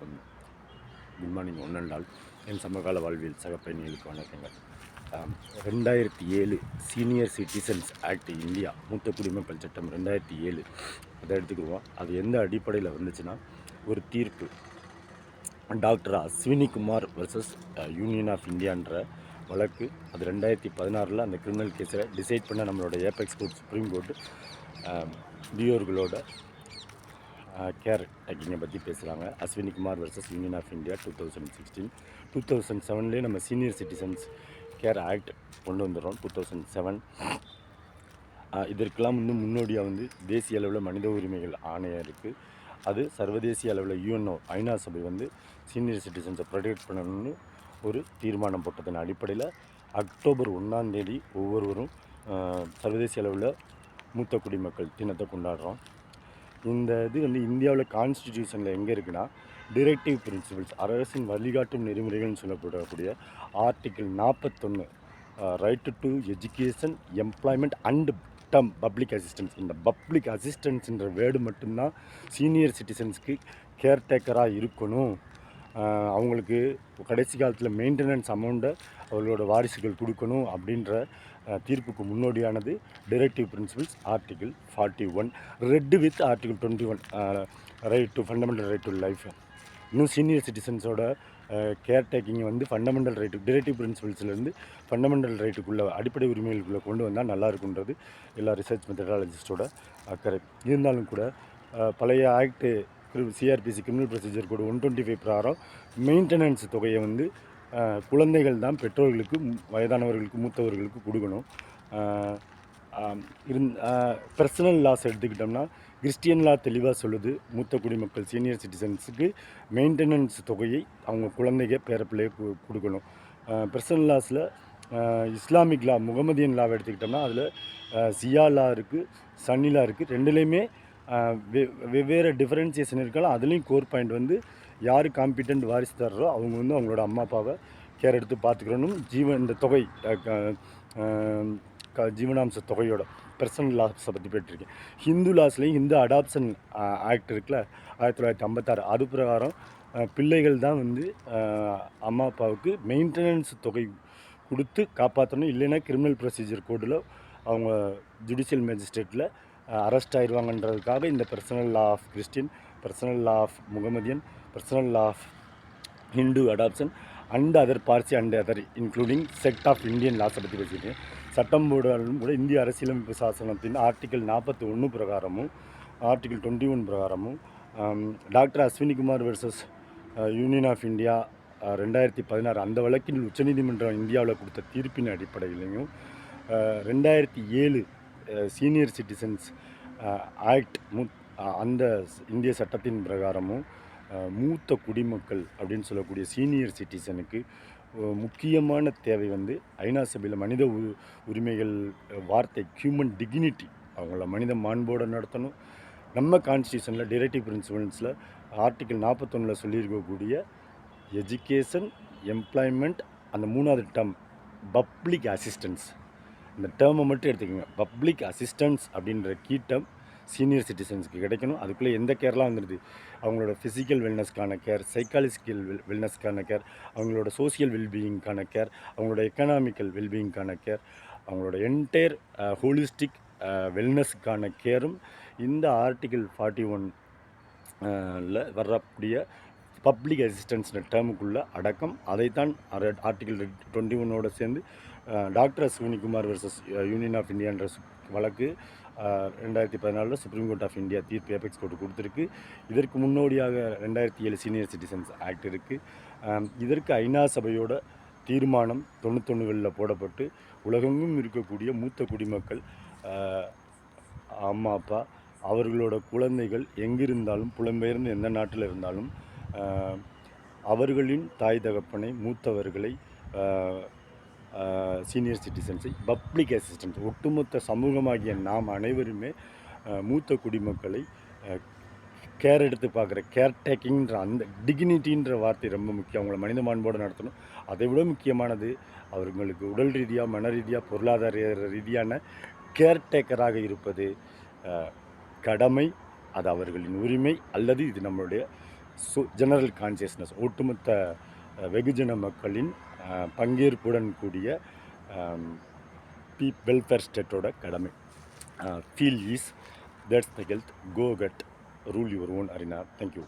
Good morning ஒன்றன் நாள் என் சமகால வாழ்வில் சகப்பயணிகளுக்கு வணக்கங்கள். ரெண்டாயிரத்தி ஏழு சீனியர் சிட்டிசன்ஸ் ஆக்ட் இந்தியா மூத்த குடிமக்கள் சட்டம் ரெண்டாயிரத்தி ஏழு. அதை எடுத்துக்கிடுவோம் அது எந்த அடிப்படையில் வந்துச்சுன்னா ஒரு தீர்ப்பு. Doctor Ashwini Kumar versus union of இந்தியான்ற வழக்கு. அது ரெண்டாயிரத்தி பதினாறில் அந்த கிரிமினல் கேஸில் டிசைட் பண்ண நம்மளோட ஏபெக்ஸ் கோர்ட் சுப்ரீம் கோர்ட்டு டியோர்களோட கேர் டேக்கிங்கை பற்றி பேசுகிறாங்க Ashwini Kumar versus union of India two thousand sixteen two thousand செவன்லேயே நம்ம சீனியர் சிட்டிசன்ஸ் கேர் ஆக்ட் கொண்டு வந்துடுறோம். டூ தௌசண்ட் செவன் இதற்கெல்லாம் வந்து முன்னோடியாக வந்து தேசிய அளவில் மனித உரிமைகள் ஆணையம் இருக்குது அது சர்வதேசிய அளவில் யூஎன்ஓ ஐநா சபை வந்து சீனியர் சிட்டிசன்ஸை ப்ரொடெக்ட் பண்ணணும்னு ஒரு தீர்மானம் போட்டதன் அடிப்படையில் அக்டோபர் ஒன்றாம் தேதி ஒவ்வொருவரும் சர்வதேச அளவில் மூத்த குடிமக்கள் தினத்தை கொண்டாடுறோம். இந்த இது வந்து இந்தியாவில் கான்ஸ்டிடியூஷனில் எங்கே இருக்குன்னா டிரெக்டிவ் பிரின்சிபல்ஸ் அரசின் வழிகாட்டும் நெறிமுறைகள்னு சொல்லப்படக்கூடிய ஆர்டிக்கிள் நாற்பத்தொன்று right to education employment and டம் பப்ளிக் அசிஸ்டன்ஸ் இந்த பப்ளிக் அசிஸ்டன்ஸ்ன்ற வேர்டு மட்டும்தான் சீனியர் சிட்டிசன்ஸ்க்கு கேர்டேக்கராக இருக்கணும். அவங்களுக்கு கடைசி காலத்தில் மெயின்டெனன்ஸ் அமௌண்ட்டை அவர்களோட வாரிசுகள் கொடுக்கணும் அப்படின்ற தீர்ப்புக்கு முன்னோடியானது directive principles article forty one read with article twenty one right to fundamental right to life இன்னும் சீனியர் சிட்டிசன்ஸோட கேர் டேக்கிங் வந்து ஃபண்டமெண்டல் ரைட்டு டிரெக்டிவ் பிரின்சிபல்ஸ்லேருந்து ஃபண்டமெண்டல் ரைட்டுக்குள்ளே அடிப்படை உரிமைகளுக்குள்ளே கொண்டு வந்தால் நல்லா இருக்குன்றது எல்லா ரிசர்ச் மெத்தடாலஜிஸ்டோட அக்கறை. இருந்தாலும் கூட பழைய act CrPC criminal procedure code one twenty five பிரகாரம் மெயின்டெனன்ஸ் தொகையை வந்து குழந்தைகள் தான் பெற்றோர்களுக்கு வயதானவர்களுக்கு மூத்தவர்களுக்கு கொடுக்கணும். இருந் பர்சனல் லாஸ் எடுத்துக்கிட்டோம்னா கிறிஸ்டியன் லா தெளிவாக சொல்லுது. மூத்த குடிமக்கள் சீனியர் சிட்டிசன்ஸுக்கு மெயின்டெனன்ஸ் தொகையை அவங்க குழந்தைங்க பேரப்பிள்ளைய கு கொடுக்கணும். பர்சனல் லாஸில் இஸ்லாமிக் லா முகமதியன் லாவை எடுத்துக்கிட்டோம்னா அதில் சியா லா இருக்குது சன்னி லா இருக்குது ரெண்டுலேயுமே வெவ்வேறு டிஃப்ரென்சியேஷன் இருக்கலாம் அதுலேயும் கோர் பாயிண்ட் வந்து யார் காம்பிட்டன்ட் வாரிசு தர்றோ அவங்க வந்து அவங்களோட அம்மா அப்பாவை கேர் எடுத்து பார்த்துக்கிறணும் ஜீவன் இந்த தொகை க- ஜீவனாம்ச தொகையோட பர்சனல் லாஸை பற்றி போயிட்டுருக்கேன். ஹிந்து லாஸ்லேயும் ஹிந்து அடாப்ஷன் ஆக்ட் இருக்குல்ல ஆயிரத்தி தொள்ளாயிரத்தி ஐம்பத்தாறு. அது பிரகாரம் பிள்ளைகள் தான் வந்து அம்மா அப்பாவுக்கு மெயின்டெனன்ஸ் தொகை கொடுத்து காப்பாற்றணும் இல்லைன்னா கிரிமினல் ப்ரொசீஜர் கோடில் அவங்க ஜுடிஷியல் மேஜிஸ்ட்ரேட்டில் அரெஸ்ட் ஆயிடுவாங்கன்றதுக்காக இந்த personal law of Christian personal law of Mohammedan personal law of Hindu adoption and other Parsi and other including set of Indian லாஸை பற்றி பேசியிருக்கேன். சட்டம் கூட இந்திய அரசியலமைப்பு சாசனத்தின் ஆர்டிகல் நாற்பத்தி ஒன்று பிரகாரமும் article twenty one பிரகாரமும் doctor doctor Ashwinikumar versus union of India ரெண்டாயிரத்தி பதினாறு அந்த வழக்கில் உச்சநீதிமன்றம் இந்தியாவில் கொடுத்த தீர்ப்பின் அடிப்படையிலையும் ரெண்டாயிரத்தி ஏழு சீனியர் சிட்டிசன்ஸ் ஆக்ட் மு அந்த இந்திய சட்டத்தின் பிரகாரமும் மூத்த குடிமக்கள் அப்படின்னு சொல்லக்கூடிய சீனியர் சிட்டிசனுக்கு முக்கியமான தேவை வந்து ஐநா சபையில் மனித உ- உரிமைகள் வார்த்தை ஹியூமன் டிக்னிட்டி அவங்கள மனித மாண்போடு நடத்தணும். நம்ம கான்ஸ்டியூஷனில் டிரெக்டிவ் பிரின்சிபல்ஸில் ஆர்டிக்கல் நாற்பத்தொன்னில் சொல்லியிருக்கக்கூடிய எஜுகேஷன் எம்ப்ளாய்மெண்ட் அந்த மூணாவது டேர்ம் பப்ளிக் அசிஸ்டன்ஸ் இந்த டேர்மை மட்டும் எடுத்துக்கோங்க. பப்ளிக் அசிஸ்டன்ஸ் அப்படின்ற கீ சீனியர் சிட்டிசன்ஸுக்கு கிடைக்கணும். அதுக்குள்ளே எந்த கேர்லாம் வந்துடுது? அவங்களோட ஃபிசிக்கல் வெல்னஸ்க்கான கேர் சைக்காலஜிக்கல் வெல் வெல்னஸ்க்கான கேர் அவங்களோட சோசியல் வெல்பீயிங்க்கான கேர் அவங்களோட எக்கனாமிக்கல் வெல்பீயிங்க்கான கேர் அவங்களோட என்டையர் ஹோலிஸ்டிக் வெல்னஸ்க்கான கேரும் இந்த ஆர்டிகிள் ஃபார்ட்டி ஒன் ல வரக்கூடிய பப்ளிக் அசிஸ்டன்ஸ் டேர்முக்குள்ளே அடக்கம். அதைத்தான் ஆர்டிகிள் டுவெண்ட்டி ஒன்னோட சேர்ந்து doctor Ashwinikumar versus union of இந்தியான்ற வழக்கு ரெண்டாயிரத்தி பதினாலில் சுப்ரீம் கோர்ட் ஆஃப் இந்தியா தீர்ப்பு ஏபெக்ஸ் கோர்ட்டு கொடுத்துருக்கு. இதற்கு முன்னோடியாக ரெண்டாயிரத்தி ஏழு சீனியர் சிட்டிசன்ஸ் ஆக்ட் இருக்குது இதற்கு ஐநா சபையோட தீர்மானம் தொண்ணூத்தொன்னுகளில் போடப்பட்டு உலகெங்கும் இருக்கக்கூடிய மூத்த குடிமக்கள் அம்மா அப்பா அவர்களோட குழந்தைகள் எங்கிருந்தாலும் புலம்பெயர்ந்து எந்த நாட்டில் இருந்தாலும் அவர்களின் தாய் தகப்பனை மூத்தவர்களை சீனியர் சிட்டிசன்ஸை பப்ளிக் அசிஸ்டன்ஸ் ஒட்டுமொத்த சமூகமாகிய நாம் அனைவருமே மூத்த குடிமக்களை கேர் எடுத்து பார்க்குற கேர் டேக்கிங்ன்ற அந்த டிக்னிட்டின்ற வார்த்தை ரொம்ப முக்கியம். அவங்கள மனித மாண்போடு நடத்தணும். அதை விட முக்கியமானது அவர்களுக்கு உடல் ரீதியாக மன ரீதியாக பொருளாதார ரீதியான கேர் டேக்கராக இருப்பது கடமை அது அவர்களின் உரிமை அல்லது இது நம்மளுடைய ஸோ ஜெனரல் கான்சியஸ்னஸ் ஒட்டுமொத்த வெகுஜன மக்களின் பங்கேற்புடன் கூடிய பீ வெல்ஃபேர் ஸ்டேட்டோட கடமை. Feel is that's the health go cut rule your own arena thank you